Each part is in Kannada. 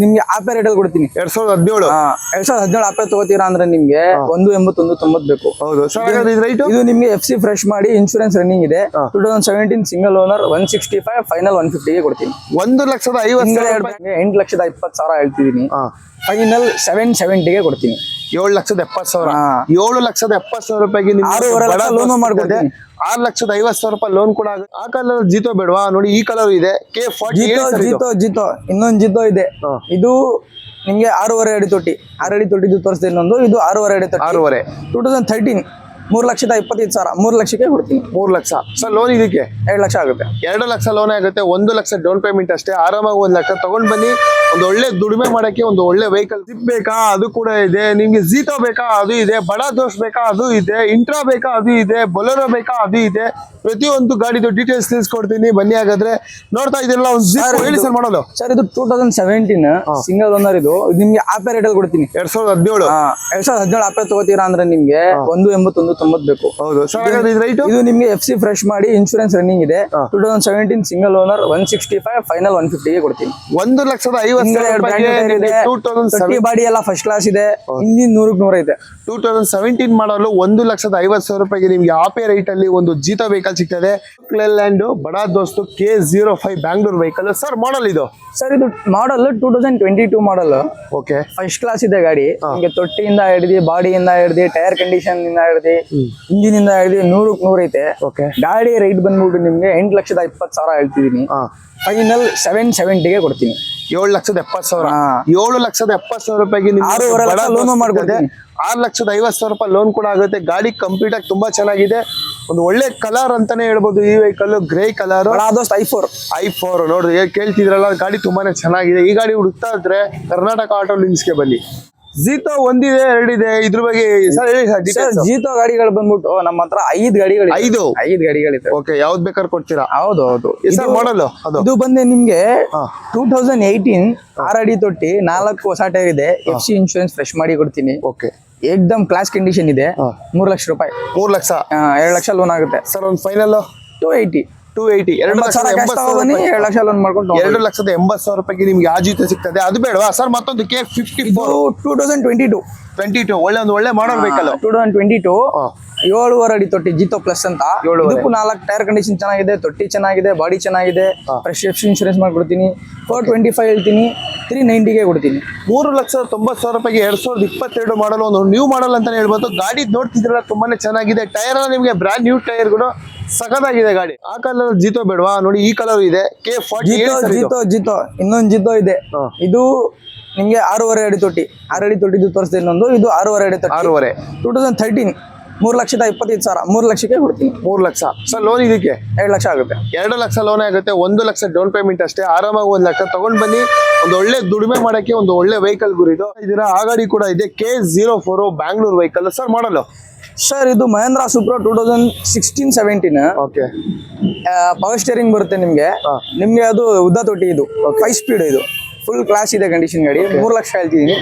ನಿಮ್ಗೆ ರೇಟ್ ಅಲ್ಲಿ ಕೊಡ್ತೀನಿ. ಎರಡ್ ಸಾವಿರದ ಹದಿನೇಳು. ಆ, ಎರಡ್ ಸಾವಿರದ ಹದಿನೇಳು ಆಪೆ ತಗೋತೀರಾ ಅಂದ್ರೆ ನಿಮ್ಗೆ ಒಂದು ಎಂಬತ್ತೊಂದು ತೊಂಬತ್ ಬೇಕು. ಹೌದು. ಇದು ನಿಮ್ಗೆ ಎಫ್ ಸಿ ಫ್ರೆಶ್ ಮಾಡಿ ಇನ್ಶೂರೆನ್ಸ್ ರನ್ನಿಂಗ್ ಇದೆ. Two thousand seventeen single owner one sixty five final one ಫಿಫ್ಟಿಗೆ ಕೊಡ್ತೀನಿ. ಒಂದು ಲಕ್ಷದ ಐವತ್ತು ಎಂಟು ಲಕ್ಷದ ಇಪ್ಪತ್ತು ಸಾವಿರ ಹೇಳ್ತಿದ್ದೀನಿ. ಫೈನಲ್ ಸೆವೆನ್ ಸೆವೆಂಟಿಗೆ ಕೊಡ್ತೀನಿ. ಏಳು ಲಕ್ಷದ ಎಪ್ಪತ್ ಸಾವಿರ. ಏಳು ಲಕ್ಷದ ಎಪ್ಪತ್ ಸಾವಿರ ರೂಪಾಯಿಗೆ ಲೋನ್ ಮಾಡ್ಕೊಂಡೆ. ಆರು ಲಕ್ಷದ ಐವತ್ ಸಾವಿರ ರೂಪಾಯಿ ಲೋನ್ ಕೂಡ ಆ ಕಲರ್ ಜೀತೋ ಬೇಡವಾ? ನೋಡಿ ಈ ಕಲರ್ ಇದೆ. ಕೆ ಜೀತೋ ಜಿತೋ ಜಿತೋ ಜಿತೋ. ಇನ್ನೊಂದು ಜಿತೋ ಇದೆ. ಇದು ನಿಮ್ಗೆ ಆರೂವರೆ ಅಡಿ ತೊಟ್ಟಿ. ಆರು ಅಡಿ ತೊಟ್ಟಿದ್ದು ತೋರಿಸಿದೆ ಇನ್ನೊಂದು. ಇದು ಆರೂವರೆ ಅಡಿ ತೊಟ್ಟಿ. ಆರೂವರೆ. ಟೂ ತೌಸಂಡ್ ಥರ್ಟೀನ್ ಮೂರು ಲಕ್ಷದ ಇಪ್ಪತ್ತೈದು ಸಾವಿರ ಮೂರು ಲಕ್ಷಕ್ಕೆ ಕೊಡ್ತೀನಿ. ಮೂರು ಲಕ್ಷ. ಸರ್ ಲೋನ್ ಇದಕ್ಕೆ? ಎರಡು ಲಕ್ಷ ಆಗುತ್ತೆ. ಎರಡು ಲಕ್ಷ ಲೋನ್ ಆಗುತ್ತೆ ಒಂದು ಲಕ್ಷ ಡೌನ್ ಪೇಮೆಂಟ್ ಅಷ್ಟೇ. ಆರಾಮಾಗಿ ಒಂದು ಲಕ್ಷ ತಗೊಂಡ್ ಬನ್ನಿ. ಒಂದು ಒಳ್ಳೆ ದುಡಿಮೆ ಮಾಡಕ್ಕೆ ಒಂದು ಒಳ್ಳೆ ವೆಹಿಕಲ್ ಸಿಪ್ ಬೇಕಾ? ಅದು ಕೂಡ ಇದೆ. ನಿಮ್ಗೆ ಜೀತೋ ಬೇಕಾ? ಅದು ಇದೆ. ಬಡ ದೋಷ್ ಬೇಕಾ? ಅದು ಇದೆ. ಇಂಟ್ರಾ ಬೇಕಾ? ಅದು ಇದೆ. ಬೊಲೋರೋ ಬೇಕಾ? ಅದು ಇದೆ. ಪ್ರತಿಯೊಂದು ಗಾಡಿದು ಡೀಟೇಲ್ಸ್ ತಿಳಿಸ್ಕೊಡ್ತೀನಿ. ಬನ್ನಿ ಹಾಗಾದ್ರೆ. ನೋಡ್ತಾ ಇದೆಲ್ಲ ಒಂದು ಹೇಳಿ ಸರ್ ಮಾಡೋದು ಸರ್ ಇದು two thousand seventeen single owner ಇದು ನಿಮ್ಗೆ ಆಪೇರ್ ರೇಟ್ ಅಲ್ಲಿ ಕೊಡ್ತೀನಿ. ಎರಡ್ ಸಾವಿರದ ಹದಿನೇಳು. ಎರಡ್ ಸಾವಿರದ ಹದಿನೇಳು ಆಪೇರ್ ತಗೋತೀರಾ ಅಂದ್ರೆ ನಿಮ್ಗೆ ಒಂದು ಎಂಬತ್ತೊಂದು ತೊಂಬತ್ ಬೇಕು. ಹೌದು. ಇದು ರೈಟು ಇದು ನಿಮ್ಗೆ ಎಫ್ ಸಿ ಫ್ರೆಶ್ ಮಾಡಿ ಇನ್ಶೂರೆನ್ಸ್ ರನ್ನಿಂಗ್ ಇದೆ. Two thousand seventeen single owner one sixty five final one ಫಿಫ್ಟಿಗೆ ಕೊಡ್ತೀನಿ. ಒಂದು ಲಕ್ಷದ ಐವತ್ತು ಬಾಡಿ ಎಲ್ಲ ಫಸ್ಟ್ ಕ್ಲಾಸ್ ಇದೆ. ಇಂಜಿನ್ ನೂರಕ್ಕೆ ನೂರ ಇದೆ ಟೂ ತೌಸಂಡ್ ಸೆವೆಂಟೀನ್ ಮಾಡಲು ಒಂದು ಲಕ್ಷದ ಐವತ್ತು ಸಾವಿರ ರೂಪಾಯಿಗೆ ನಿಮ್ಗೆ ಆಪೇ ರೈಟ್ ಅಲ್ಲಿ ಒಂದು ಜೀತ ವೆಹಿಕಲ್ ಸಿಗ್ತದೆ. Leyland Bada Dost K zero five Bangalore vehicle sir model ಇದು? ಸರ್ ಇದು model two thousand twenty two model okay first class ಇದೆ ಗಾಡಿ. ನಿಮಗೆ ತೊಟ್ಟಿಯಿಂದ ಹಿಡಿದು ಬಾಡಿಯಿಂದ ಹಿಡಿದು ಟೈರ್ ಕಂಡೀಷನ್ ಇಂದ ಹಿಡಿದು ಇಂಜಿನ್ ಇಂದ ಹಿಡಿದು ನೂರಕ್ಕೆ ನೂರ ಐತೆ. ಓಕೆ ಗಾಡಿ ರೈಟ್ ಬಂದ್ಬಿಟ್ಟು ನಿಮ್ಗೆ ಎಂಟು ಲಕ್ಷದ ಇಪ್ಪತ್ತು ಸಾವಿರ ಹೇಳ್ತಿದ್ದೀನಿ. ಫೈನಲ್ ಸೆವೆನ್ ಸೆವೆಂಟಿಗೆ ಕೊಡ್ತೀನಿ. ಏಳು ಲಕ್ಷದ ಎಪ್ಪತ್ತು ಸಾವಿರ. ಏಳು ಲಕ್ಷದ ಎಪ್ಪತ್ತು ಸಾವಿರ ರೂಪಾಯಿಗೆ ದೋಸ್ತ್ ಮಾಡ್ಕೊಡ್ತೀನಿ. ಆರು ಲಕ್ಷದ ಐವತ್ತು ಸಾವಿರ ರೂಪಾಯಿ ಲೋನ್ ಕೂಡ ಆಗುತ್ತೆ. ಗಾಡಿ ಕಂಪ್ಲೀಟ್ ಆಗಿ ತುಂಬಾ ಚೆನ್ನಾಗಿದೆ. ಒಂದು ಒಳ್ಳೆ ಕಲರ್ ಅಂತಾನೆ ಹೇಳ್ಬೋದು. ಈ ವೆಹಿಕಲ್ ಗ್ರೇ ಕಲರ್ ಆದಷ್ಟು ಐ ಫೋರ್ ಐ ಫೋರ್ ನೋಡ್ರಿ ಕೇಳ್ತಿದ್ರಲ್ಲ ಗಾಡಿ ತುಂಬಾನೇ ಚೆನ್ನಾಗಿದೆ. ಈ ಗಾಡಿ ಹುಡುಕ್ತಾ ಇದ್ರೆ ಕರ್ನಾಟಕ ಆಟೋ ಲಿಂಕ್ಸ್ಗೆ ಬನ್ನಿ. ಜೀತೋ ಒಂದಿದೆ ಎರಡಿದೆ ಇದ್ರ ಬಗ್ಗೆ ಸರ್ ಹೇಳಿ ಸರ್ ಜೀತೋ ಗಾಡಿಗಳು ಬಂದ್ಬಿಟ್ಟು ನಮ್ಮ ಹತ್ರ ಐದು ಗಾಡಿಗಳು ಐದು? ಐದು ಗಾಡಿಗಳಿದೆ. ಓಕೆ ಯಾವ್ದು ಬೇಕಾದ್ರೆ ಕೊಡ್ತೀರಾ? ಹೌದು ಹೌದು. ಸರ್ ಮಾಡಲ್ ಇದು ಬಂದೆ ನಿಮ್ಗೆ. ಟೂ ತೌಸಂಡ್ ಏಯ್ಟೀನ್ ಆರ್ ಅಡಿ ತೊಟ್ಟಿ ನಾಲ್ಕು ಹೊಸ ಟೈರ್ ಇದೆ. ಎಫ್ ಸಿ ಇನ್ಶೂರೆನ್ಸ್ ಫ್ರೆಶ್ ಮಾಡಿ ಕೊಡ್ತೀನಿ. ಓಕೆ ಏಕ್ದಮ್ ಕ್ಲಾಸ್ ಕಂಡೀಷನ್ ಇದೆ. ಮೂರ್ ಲಕ್ಷ ರೂಪಾಯಿ. ಮೂರು ಲಕ್ಷ? ಎರಡು ಲಕ್ಷ ಲೋನ್ ಆಗುತ್ತೆ. ಸರ್ ಒಂದು final two eighty two eighty ಎರಡು ರೂಪಾಯಿ. ಎರಡು ಲಕ್ಷ ಲೋನ್ ಮಾಡ್ಕೊಂಡು ಎರಡು ಲಕ್ಷದ ಎಂಬತ್ತು ಸಾವಿರ ರೂಪಾಯಿಗೆ ನಿಮ್ಗೆ ಆ ಜೀತ ಸಿಗ್ತದೆ. ಅದು ಬೇಡವಾ? ಸರ್ ಮತ್ತೊಂದು K fifty four two thousand twenty two twenty two ಒಳ್ಳೆ ಒಂದು ಒಳ್ಳೆ ಮಾಡಲ್ ಬೇಕಲ್ಲ ಟೂ ತೌಸಂಡ್ ಟ್ವೆಂಟಿ ಟೂ ಏಳುವರೆ ಅಡಿ ತೊಟ್ಟಿ ಜಿತೋ ಪ್ಲಸ್ ಅಂತ. ಇದಕ್ಕೂ ನಾಲ್ಕು ಟೈರ್ ಕಂಡೀಷನ್ ಚೆನ್ನಾಗಿದೆ ತೊಟ್ಟಿ ಚೆನ್ನಾಗಿದೆ ಬಾಡಿ ಚೆನ್ನಾಗಿದೆ ಫ್ರೆಶ್ ಎಫ್ ಇನ್ಶೂರೆನ್ಸ್ ಮಾಡ್ಕೊಡ್ತೀನಿ. ಫೋರ್ ಟ್ವೆಂಟಿ ಫೈವ್ ಹೇಳ್ತೀನಿ. ತ್ರೀ ನೈಂಟಿಗೆ ಕೊಡ್ತೀನಿ. ಮೂರು ಲಕ್ಷದ ತೊಂಬತ್ತು ಸಾವಿರ ರೂಪಾಯಿಗೆ ಎರಡು ಸಾವಿರದ ಇಪ್ಪತ್ತೆರಡು ಮಾಡಲು ಒಂದು ನ್ಯೂ ಮಾಡಲ್ ಅಂತಲೇ ಹೇಳ್ಬೋದು. ಗಾಡಿ ನೋಡ್ತಿದ್ರಲ್ಲ ತುಂಬಾನೇ ಚೆನ್ನಾಗಿದೆ. ಟೈರ್ ಎಲ್ಲ ನಿಮಗೆ ಬ್ರ್ಯಾಂಡ್ ನ್ಯೂ ಟೈರ್ಗಳು ಸಖತ್ತಾಗಿದೆ ಗಾಡಿ. ಆ ಕಲರ್ ಜೀತೋ ಬೇಡವಾ? ನೋಡಿ ಈ ಕಲರ್ ಇದೆ. ಕೆ ಫಾರ್ಟಿ ಜಿತೋ ಜಿತೋ ಇನ್ನೊಂದು ಜಿತೋ ಇದೆ. ಇದು ನಿಮಗೆ ಆರೂವರೆ ಅಡಿ ತೊಟ್ಟಿ. ಆರು ಅಡಿ ತೊಟ್ಟಿದ್ದು ತೋರಿಸಿದೆ ಇನ್ನೊಂದು. ಇದು ಆರೂವರೆ ಅಡಿ ತೊಟ್ಟಿ. ಆರೂವರೆ. ಟೂ ತೌಸಂಡ್ ಥರ್ಟೀನ್ ಮೂರು ಲಕ್ಷದ ಇಪ್ಪತ್ತೈದು ಸಾವಿರ. ಮೂರು ಲಕ್ಷಕ್ಕೆ ಕೊಡ್ತೀನಿ. ಮೂರು ಲಕ್ಷ. ಸರ್ ಲೋನ್ ಇದಕ್ಕೆ? ಎರಡು ಲಕ್ಷ ಆಗುತ್ತೆ. ಎರಡು ಲಕ್ಷ ಲೋನ್ ಆಗುತ್ತೆ. ಒಂದು ಲಕ್ಷ ಡೌನ್ ಪೇಮೆಂಟ್ ಅಷ್ಟೇ. ಆರಾಮಾಗಿ ಒಂದು ಲಕ್ಷ ತಗೊಂಡ್ ಬನ್ನಿ. ಒಂದು ಒಳ್ಳೆ ದುಡಿಮೆ ಮಾಡಕ್ಕೆ ಒಂದು ಒಳ್ಳೆ ವೆಹಿಕಲ್ ಗುರಿದು. ಇದರ ಆ ಗಾಡಿ ಕೂಡ ಇದೆ. K zero four Bangalore vehicle sir model sir ಇದು Mahindra Supro two thousand sixteen seventeen okay power steering ಬರುತ್ತೆ ನಿಮಗೆ. ನಿಮಗೆ ಅದು ಉದ್ದ ತೊಟ್ಟಿ ಇದು. ಫೈವ್ ಸ್ಪೀಡ್ ಇದು. ಫುಲ್ ಕ್ಲಾಸ್ ಇದೆ ಕಂಡೀಷನ್ ಗಾಡಿ. ಮೂರು ಲಕ್ಷ ಹೇಳ್ತಿದ್ದೀನಿ.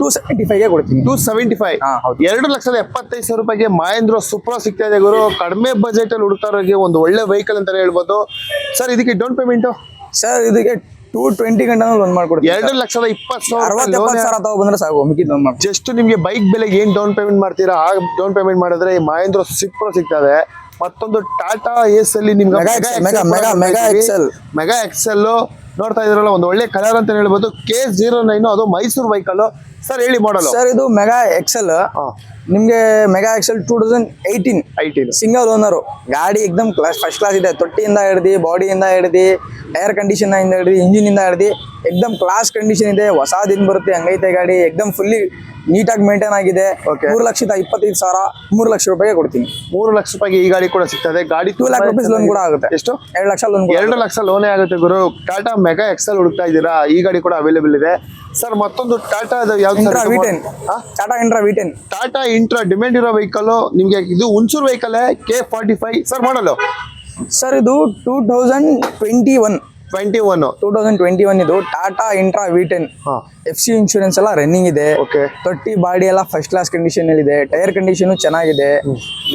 ಟೂ ಸೆವೆಂಟಿ ಫೈವ್ಗೆ ಕೊಡ್ತೀನಿ. Two seventy five. ಎರಡು ಲಕ್ಷದ ಎಪ್ಪತ್ತೈದು ಸಾವಿರ ರೂಪಾಯಿಗೆ ಮಹೇಂದ್ರ ಸೂಪರ್ ಸಿಗ್ತಾ ಇದೆ ಗುರು. ಕಡಿಮೆ ಬಜೆಟ್ ಅಲ್ಲಿ ಹುಡುಕ್ತಾರೋರಿಗೆ ಒಂದು ಒಳ್ಳೆ ವೆಹಿಕಲ್ ಅಂತಾನೆ ಹೇಳ್ಬೋದು. ಸರ್ ಇದಕ್ಕೆ ಡೌನ್ ಪೇಮೆಂಟ್ ಸರ್ ಇದಕ್ಕೆ ಟೂ ಟ್ವೆಂಟಿ ಗಂಟೆ ಲೋನ್ ಮಾಡ್ಕೊಡ್ತೀನಿ ಎರಡು ಲಕ್ಷದ ಇಪ್ಪತ್ತು ಸಾವಿರ ಬಂದ್ರೆ ಸಾಕು ಮಿಕ್ಕಿದ್ ಲೋನ್ ಮಾಡ್ತೀನಿ ಜಸ್ಟ್ ನಿಮಗೆ ಬೈಕ್ ಬೆಲೆಗೆ ಏನ್ ಡೌನ್ ಪೇಮೆಂಟ್ ಮಾಡ್ತೀರಾ? ಆ ಡೌನ್ ಪೇಮೆಂಟ್ ಮಾಡಿದ್ರೆ ಈ ಮಹೇಂದ್ರ ಸುಪ್ರೋ ಸಿಗ್ತದೆ ಮತ್ತೊಂದು ಟಾಟಾ ಎಸ್ ಅಲ್ಲಿ ನಿಮ್ಗೆ ಮೆಗಾ Mega ಮೆಗಾ ಎಕ್ಸೆಲ್ ನೋಡ್ತಾ ಇದ್ರಲ್ಲ ಒಂದು ಒಳ್ಳೆ ಕಲರ್ ಅಂತ ಹೇಳ್ಬೋದು. ಕೆ ಜೀರೋ ನೈನ್ ಅದು ಮೈಸೂರು ವೆಹಿಕಲ್ ಸರ್ ಹೇಳಿ ಮಾಡಲ್ ಸರ್ ಇದು ಮೆಗಾ ಎಕ್ಸೆಲ್ ನಿಮ್ಗೆ mega XL two thousand eighteen eighteen single owner ಗಾಡಿ ಎಕ್ದಮ್ ಕ್ಲಾಸ್ ಫಸ್ಟ್ ಕ್ಲಾಸ್ ಇದೆ. ತೊಟ್ಟಿಯಿಂದ ಹಿಡ್ದು ಬಾಡಿಯಿಂದ ಹಿಡ್ದು ಟೈರ್ ಕಂಡೀಷನ್ ಇಂದ ಹಿಡಿದು ಇಂಜಿನ್ ಇಂದ ಹಿಡಿದು ಎಕ್ದಮ್ ಕ್ಲಾಸ್ ಕಂಡೀಷನ್ ಇದೆ ಹೊಸದಿನ್ ಬರುತ್ತೆ ಹಂಗೈತೆ ಗಾಡಿ ಎಕ್ದಮ್ ಫುಲ್ಲಿ ನೀಟಾಗಿ ಮೇಂಟೈನ್ ಆಗಿದೆ. ಮೂರು ಲಕ್ಷದ ಇಪ್ಪತ್ತೈದು ಸಾವಿರ ಮೂರು ಲಕ್ಷ ರೂಪಾಯಿಗೆ ಕೊಡ್ತೀನಿ. ಮೂರು ಲಕ್ಷ ರೂಪಾಯಿಗೆ ಈ ಗಾಡಿ ಕೂಡ ಸಿಗ್ತದೆ. ಗಾಡಿ ಟೂ ಲ್ಯಾಕ್ ರುಪೀಸ್ ಲೋನ್ ಕೂಡ ಆಗುತ್ತೆ. ಎಷ್ಟು? ಎರಡು ಲಕ್ಷ ಲೋನ್ ಎರಡು ಲಕ್ಷ ಲೋನ್ ಆಗುತ್ತೆ ಗುರು. ಟಾಟಾ ಮೆಗಾ ಎಕ್ಸೆಲ್ ಹುಡುಕ್ತಾ ಇದ್ದೀರಾ? ಈ ಗಾಡಿ ಕೂಡ ಅವೈಲೇಬಲ್ ಇದೆ. ಸರ್ ಮತ್ತೊಂದು Tata Intra V ten Tata Intra V ten Tata Intra demand ಇರೋ ವೆಹಿಕಲ್ ನಿಮ್ಗೆ ಇದು Hunsur vehicle K forty five sir model sir ಇದು two thousand twenty one twenty one two thousand twenty one ಇದು Tata Intra V ten F C insurance ಎಲ್ಲ ರನ್ನಿಂಗ್ ಇದೆ. ಓಕೆ ತೊಟ್ಟಿ ಬಾಡಿ ಎಲ್ಲ ಫಸ್ಟ್ ಕ್ಲಾಸ್ ಕಂಡೀಷನ್ ಅಲ್ಲಿ ಇದೆ. ಟೈರ್ ಕಂಡೀಷನ್ ಚೆನ್ನಾಗಿದೆ.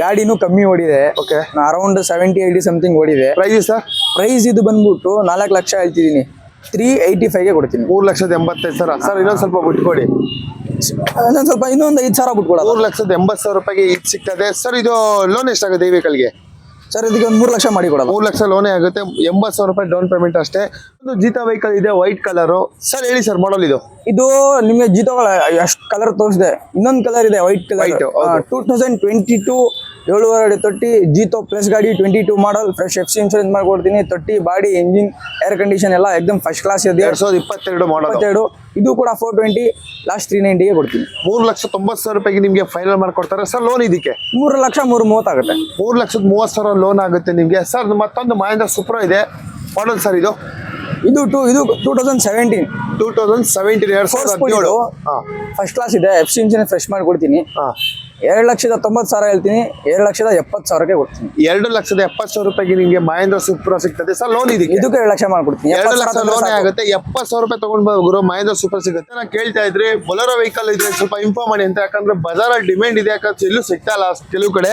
ಗಾಡಿನೂ ಕಮ್ಮಿ ಓಡಿದೆ. Okay around seventy eighty something ಓಡಿದೆ. ಪ್ರೈಸ್ ಸರ್ ಪ್ರೈಸ್ ಇದು ಬಂದ್ಬಿಟ್ಟು ನಾಲ್ಕು ಲಕ್ಷ ಹೇಳ್ತಿದ್ದೀನಿ. ತ್ರೀ ಏಯ್ಟಿ ಫೈವ್ಗೆ ಕೊಡ್ತೀನಿ. ಮೂರು ಲಕ್ಷದ ಎಂಬತ್ತೈದು ಸಾವಿರ. ಸರ್ ಇನ್ನೊಂದು ಸ್ವಲ್ಪ ಬಿಟ್ಕೊಡಿ. ಇನ್ನೊಂದು ಸ್ವಲ್ಪ ಇನ್ನೊಂದು ಐದು ಸಾವಿರ ಬಿಟ್ಕೊಡೋದು. ಮೂರು ಲಕ್ಷದ ಎಂಬತ್ತು ಸಾವಿರ ರೂಪಾಯಿಗೆ ಇದು ಸಿಗ್ತದೆ. ಸರ್ ಇದು ಲೋನ್ ಎಷ್ಟಾಗುತ್ತೆ ಈ ವೆಹಿಕಲ್ಗೆ ಸರ್ ಇದಕ್ಕೆ ಒಂದು ಮೂರು ಲಕ್ಷ ಮಾಡಿ ಕೊಡೋದು ಮೂರು ಲಕ್ಷ ಲೋನೇ ಆಗುತ್ತೆ. ಎಂಬತ್ತು ಸಾವಿರ ರೂಪಾಯಿ ಡೌನ್ ಪೇಮೆಂಟ್ ಅಷ್ಟೇ. ಒಂದು ಜೀತಾ ವೆಹಿಕಲ್ ಇದೆ ವೈಟ್ ಕಲರು ಸರ್ ಹೇಳಿ ಸರ್ ಮಾಡಲ್ ಇದು. ಇದು ನಿಮಗೆ ಜೀತೋಗಳ ಎಷ್ಟು ಕಲರ್ ತೋರಿಸಿದೆ? ಇನ್ನೊಂದು ಕಲರ್ ಇದೆ white colour. Two thousand twenty two ಏಳುವರೆ ತೊಟ್ಟಿ ಜೀತೋ ಪ್ಲಸ್ ಗಾಡಿ twenty two model fresh F C insurance ಮಾಡ್ಕೊಡ್ತೀನಿ. ತೊಟ್ಟಿ ಬಾಡಿ ಇಂಜಿನ್ ಏರ್ ಕಂಡೀಷನ್ ಎಲ್ಲ ಎಕ್ದಮ್ ಫಸ್ಟ್ ಕ್ಲಾಸ್ ಇದೆ. ಎರಡು ಸಾವಿರದ ಇಪ್ಪತ್ತೆರಡು ಮಾಡಲ್ ಇಪ್ಪತ್ತೆರಡು. ಇದು ಕೂಡ ಫೋರ್ ಟ್ವೆಂಟಿ ಲಾಸ್ಟ್ ತ್ರೀ ನೈಂಟಿಗೆ ಕೊಡ್ತೀನಿ. ಮೂರ್ ಲಕ್ಷ ತೊಂಬತ್ತು ಸಾವಿರ ರೂಪಾಯಿಗೆ ನಿಮಗೆ ಫೈನಲ್ ಮಾಡಿಕೊಡ್ತಾರೆ. ಸರ್ ಲೋನ್ ಇದಕ್ಕೆ? ಮೂರು ಲಕ್ಷ ಮೂರು ಮೂವತ್ತಾಗುತ್ತೆ. ಮೂರು ಲಕ್ಷದ ಮೂವತ್ತು ಸಾವಿರ ಲೋನ್ ಆಗುತ್ತೆ ನಿಮಗೆ. ಸರ್ ಮತ್ತೊಂದು ಮಹೇಂದ್ರ ಸೂಪ್ರೋ ಇದೆ. ಮಾಡಲ್ ಸರ್ ಇದು? ಇದು ಟು ಇದು two thousand seventeen two thousand seventeen ಎರಡು ಸಾವಿರದ ಹದಿನೇಳು. ಹಾಂ. ಫಸ್ಟ್ ಕ್ಲಾಸ್ ಇದೆ. ಎಫ್ ಸಿ ಇಂಜಿನ್ ಫ್ರೆಶ್ ಮಾಡಿಕೊಡ್ತೀನಿ. ಹಾಂ. ಎರಡು ಲಕ್ಷದ ತೊಂಬತ್ತು ಸಾವಿರ ಹೇಳ್ತೀನಿ. ಎರಡು ಲಕ್ಷದ ಎಪ್ಪತ್ತು ಸಾವಿರಕ್ಕೆ ಕೊಡ್ತೀನಿ. ಎರಡು ಲಕ್ಷದ ಎಪ್ಪತ್ತು ಸಾವಿರ ರೂಪಾಯಿಗೆ ನಿಮಗೆ ಮಹೇಂದ್ರ ಸೂಪರ್ ಸಿಗ್ತದೆ. ಸರ್ ಲೋನ್ ಇದೆ ಇದಕ್ಕೆ ಎರಡು ಲಕ್ಷ ಮಾಡ್ಕೊಡ್ತೀನಿ. ಎರಡು ಲಕ್ಷ ಲೋನ್. ಆಗುತ್ತೆ. ಎಪ್ಪತ್ತು ಸಾವಿರ ರೂಪಾಯಿ ತಗೊಂಡ್ ಗುರು ಮಹೇಂದ್ರ ಸೂಪರ್ ಸಿಗುತ್ತೆ. ನಾನು ಕೇಳ್ತಾ ಇದ್ರೆ ಬೊಲರೋ ವೆಹಿಕಲ್ ಇದ್ರೆ ಸ್ವಲ್ಪ ಇನ್ಫಾರ್ಮ್ ಮಾಡಿ ಅಂತ. ಯಾಕಂದ್ರೆ ಬಜಾರಲ್ಲಿ ಡಿಮ್ಯಾಂಡ್ ಇದೆ. ಯಾಕಂದ್ರೆ ಎಲ್ಲೂ ಸಿಗ್ತಾ ಇಲ್ಲ ಕೆಲವು ಕಡೆ.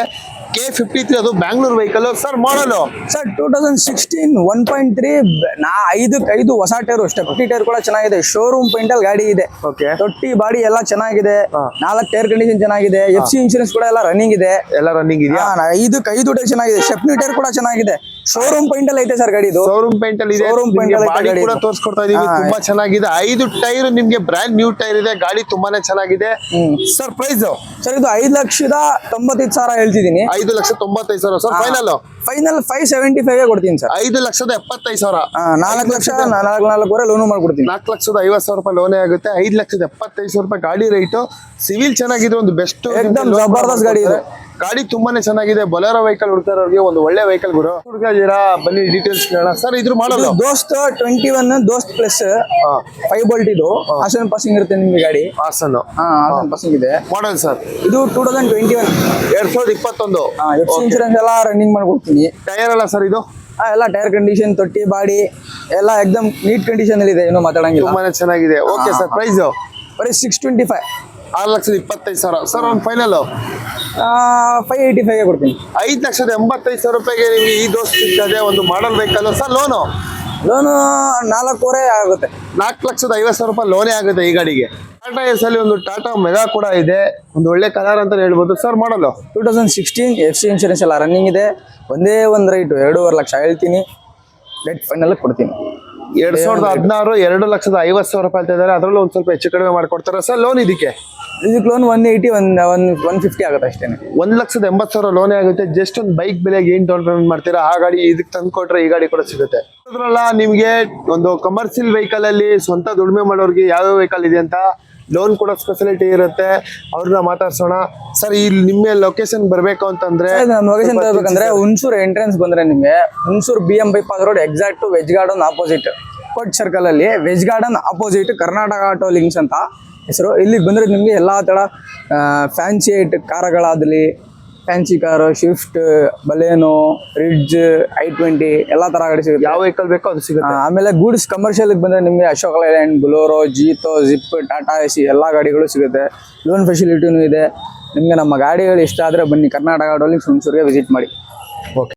ಕೆ ಫಿಫ್ಟಿ ತ್ರೀ ಅದು Bangalore vehicle sir model sir two thousand sixteen one point three ನಾ ಐದು ಐದು ಹೊಸ ಟೈರು ಸ್ಟೆಪ್ಟಿ ಟೈರ್ ಕೂಡ ಚೆನ್ನಾಗಿದೆ. ಶೋರೂಮ್ ಪೇಂಟಲ್ ಗಾಡಿ ಇದೆ. ಓಕೆ ತೊಟ್ಟಿ ಬಾಡಿ ಎಲ್ಲ ಚೆನ್ನಾಗಿದೆ. ನಾಲ್ಕು ಟೈರ್ ಕಂಡೀಷನ್ ಚೆನ್ನಾಗಿದೆ. ಎಫ್ ಸಿ ಇನ್ಶೂರೆನ್ಸ್ ಕೂಡ ಎಲ್ಲ ರನ್ನಿಂಗ್ ಇದೆ. ಎಲ್ಲ ರನ್ನಿಂಗ್ ಇದೆಯಾ? ಇದು ಕೈ ದುಡ್ಡು ಚೆನ್ನಾಗಿದೆ. ಶೆಫ್ ಮೀಟರ್ ಕೂಡ ಚೆನ್ನಾಗಿದೆ. ಶೋರೂಮ್ ಪೇಂಟಲ್ ಐತೆ ಸರ್ ಗಾಡಿ ಇದು. ಶೋರೂಮ್ ಪೈಂಟ್ ಅಲ್ಲಿ ಇದೆ. ಪೈಂಟ್ ಅಲ್ಲಿ ಗಾಡಿ ಕೂಡ. ತೋರಿಸ್ಕೊಡ್ತಾ ಇದೀವಿ. ತುಂಬಾ ಚೆನ್ನಾಗಿದೆ. ಐದು ಟೈರ್ ನಿಮ್ಗೆ ಬ್ರ್ಯಾಂಡ್ ನ್ಯೂ ಟೈರ್ ಇದೆ. ಗಾಡಿ ತುಂಬಾನೇ ಚೆನ್ನಾಗಿದೆ. ಸರ್ ಪ್ರೈಸ್ ಸರ್ ಇದು ಐದು ಲಕ್ಷದ ತೊಂಬತ್ತೈದು ಸಾವಿರ ಹೇಳ್ತಿದ್ದೀನಿ. ಐದು ಲಕ್ಷ ತೊಂಬತ್ತೈದು ಸಾವಿರ. Sir final final five seventy five ಕೊಡ್ತೀನಿ ಸರ್ ಐದು ಲಕ್ಷದ ಎಪ್ಪತ್ತೈದು ಸಾವಿರ. ನಾಲ್ಕು ಲಕ್ಷ ನಾಲ್ಕು ನಾಲ್ಕೂವರೆ ಲೋನು ಮಾಡ್ಕೊಡ್ತೀನಿ. ನಾಲ್ಕು ಲಕ್ಷದ ಐವತ್ತು ಸಾವಿರ ರೂಪಾಯಿ ಲೋನೇ ಆಗುತ್ತೆ. ಐದು ಲಕ್ಷದ ಎಪ್ಪತ್ತೈದು ಸಾವಿರ ರೂಪಾಯಿ ಗಾಡಿ ರೇಟು ಸಿವಿಲ್ ಚೆನ್ನಾಗಿದೆ ಒಂದು ಬೆಸ್ಟ್ ಎಕ್ದಮ್ ಜಬರ್ದಸ್ತ್ ಗಾಡಿ ಇದು. ಗಾಡಿ ತುಂಬಾನೇ ಚೆನ್ನಾಗಿದೆ. ಬೊಲೆರೋ ವೆಹಿಕಲ್ ಹುಡ್ತಾರವ್ರಿಗೆ ಒಂದು ಒಳ್ಳೆ ವೆಹಿಕಲ್ ಗುರು. ಹುಡ್ತಾ ಇದೀರಾ ಬನ್ನಿ ಡೀಟೇಲ್ಸ್ ಕೇಳೋಣ. ಸರ್ ಇದ್ರ ಮಾಡೋದು? Dost twenty one Dost plus five bolt ಇದು. ಹಾಸನ್ ಪಾಸಿಂಗ್ ಇರುತ್ತೆ ನಿಮ್ಗೆ ಗಾಡಿ. ಹಾಸನ್ ಹಾಸನ್ ಪಾಸಿಂಗ್ ಇದೆ. ಮಾಡಲ್ ಸರ್ ಇದು ಟೂ ತೌಸಂಡ್ ಟ್ವೆಂಟಿ ಒನ್ ಎರಡ್ ಸಾವಿರದ ಇಪ್ಪತ್ತೊಂದು. ಇನ್ಸೂರೆನ್ಸ್ ಎಲ್ಲ ರನ್ನಿಂಗ್ ಮಾಡ್ಕೊಡ್ತೀನಿ. ಟೈರ್ ಅಲ್ಲ ಸರ್ ಇದು? ಎಲ್ಲ ಟೈರ್ ಕಂಡೀಷನ್ ತೊಟ್ಟಿ ಬಾಡಿ ಎಲ್ಲ ಎಕ್ದಮ್ ನೀಟ್ ಕಂಡೀಷನ್ ಅಲ್ಲಿ ಇದೆ. ಏನೋ ಮಾತಾಡಂಗಿಲ್ಲ. ತುಂಬಾನೇ ಚೆನ್ನಾಗಿದೆ. ಓಕೆ ಸರ್ ಪ್ರೈಸ್ ಬರೀ ಸಿಕ್ಸ್ ಟ್ವೆಂಟಿ ಫೈವ್ ಆರು ಲಕ್ಷದ ಇಪ್ಪತ್ತೈದು ಸಾವಿರ. ಸರ್ ಒಂದು ಫೈನಲ್ ಫೈವ್ ಏಯ್ಟಿ ಫೈವ್ಗೆ ಕೊಡ್ತೀನಿ. ಐದು ಲಕ್ಷದ ಎಂಬತ್ತೈದು ಸಾವಿರ ರೂಪಾಯಿಗೆ ನಿಮಗೆ ಈ ದೋಸ್ತ ಸಿಗ್ತದೆ ಒಂದು ಮಾಡಲ್ ಬೇಕಲ್ಲ ಸರ್ ಲೋನು ಲೋನು ನಾಲ್ಕೂವರೆ ಆಗುತ್ತೆ. ನಾಲ್ಕು ಲಕ್ಷದ ಐವತ್ತು ಸಾವಿರ ರೂಪಾಯಿ ಲೋನೇ ಆಗುತ್ತೆ ಈ ಗಾಡಿಗೆ. ಟಾಟಾ ಎಸ್ ಅಲ್ಲಿ ಒಂದು ಟಾಟಾ ಮೆಗಾ ಕೂಡ ಇದೆ. ಒಂದು ಒಳ್ಳೆ ಕಲರ್ ಅಂತ ಹೇಳ್ಬೋದು. Sir model two thousand sixteen F C insurance ಎಲ್ಲ ರನ್ನಿಂಗ್ ಇದೆ. ಒಂದೇ ಒಂದು ರೈಟು ಎರಡೂವರೆ ಲಕ್ಷ ಹೇಳ್ತೀನಿ. ಡೆಟ್ ಫೈನಲ್ ಕೊಡ್ತೀನಿ. ಎರಡ್ ಸಾವಿರದ ಹದಿನಾರು ಎರಡು ಲಕ್ಷದ ಐವತ್ತು ಸಾವಿರ ರೂಪಾಯಿ ಅಂತ ಇದ್ದಾರೆ. ಅದರಲ್ಲೂ ಒಂದು ಸ್ವಲ್ಪ ಹೆಚ್ಚು ಕಡಿಮೆ ಮಾಡ್ಕೊಡ್ತಾರೆ? ಸರ್ ಲೋನ್ ಇದಕ್ಕೆ? ಇದಕ್ಕೆ loan one eighty one one one fifty ಆಗುತ್ತೆ ಅಷ್ಟೇ. ಒಂದು ಲಕ್ಷದ ಎಂಬತ್ತು ಸಾವಿರ ಲೋನೇ ಆಗುತ್ತೆ. ಜಸ್ಟ್ ಒಂದು ಬೈಕ್ ಬೆಲೆಗೆ ಏನು ಡೌನ್ ಪೇಮೆಂಟ್ ಮಾಡ್ತೀರಾ? ಆ ಗಾಡಿ ಇದಕ್ಕೆ ತಂದು ಕೊಟ್ರೆ ಈ ಗಾಡಿ ಕೂಡ ಸಿಗುತ್ತೆ. ಅದ್ರಲ್ಲ ನಿಮಗೆ ಒಂದು ಕಮರ್ಷಿಯಲ್ ವೆಹಿಕಲ್ ಅಲ್ಲಿ ಸ್ವಂತ ದುಡಿಮೆ ಮಾಡೋರಿಗೆ ಯಾವ್ಯಾವ ವೆಹಿಕಲ್ ಇದೆ ಅಂತ ಲೋನ್ ಕೊಡೋ ಫೆಸಿಲಿಟಿ ಇರುತ್ತೆ ಅವ್ರನ್ನ ಮಾತಾಡ್ಸೋಣ. ಸರ್ ಇಲ್ಲಿ ನಿಮ್ಮ ಲೊಕೇಶನ್ ಬರಬೇಕು ಅಂತಂದ್ರೆ ನಾನು ಲೊಕೇಶನ್ ಬರ್ಬೇಕಂದ್ರೆ ಹುಣಸೂರು ಎಂಟ್ರೆನ್ಸ್ ಬಂದ್ರೆ ನಿಮಗೆ Hunsur B M bypass road exact veg garden opposite court circle ಅಲ್ಲಿ veg garden opposite Karnataka auto links ಅಂತ ಹೆಸರು. ಇಲ್ಲಿಗೆ ಬಂದ್ರೆ ನಿಮಗೆ ಎಲ್ಲ ಥರ ಫ್ಯಾನ್ಸಿ ಐಟ್ ಕಾರುಗಳಾಗಲಿ fancy car Swift Baleno Ritz I twenty ಎಲ್ಲ ತರ ಗಾಡಿ ಸಿಗುತ್ತೆ. ಯಾವ ವೆಹಿಕಲ್ ಬೇಕೋ ಅದು ಸಿಗುತ್ತೆ. ಆಮೇಲೆ ಗೂಡ್ಸ್ ಕಮರ್ಷಿಯಲ್ ಬಂದ್ರೆ ನಿಮಗೆ Ashok Leyland Bolero Jeeto Zip Tata Ace ಎಲ್ಲ ಗಾಡಿಗಳು ಸಿಗುತ್ತೆ. ಲೋನ್ ಫೆಸಿಲಿಟಿನೂ ಇದೆ. ನಿಮಗೆ ನಮ್ಮ ಗಾಡಿಗಳು ಇಷ್ಟ ಆದರೆ ಬನ್ನಿ. ಕರ್ನಾಟಕ ಡೋಲಿಂಗ್ ಸುಮ್ಸೂರಿಗೆ ವಿಸಿಟ್ ಮಾಡಿ. ಓಕೆ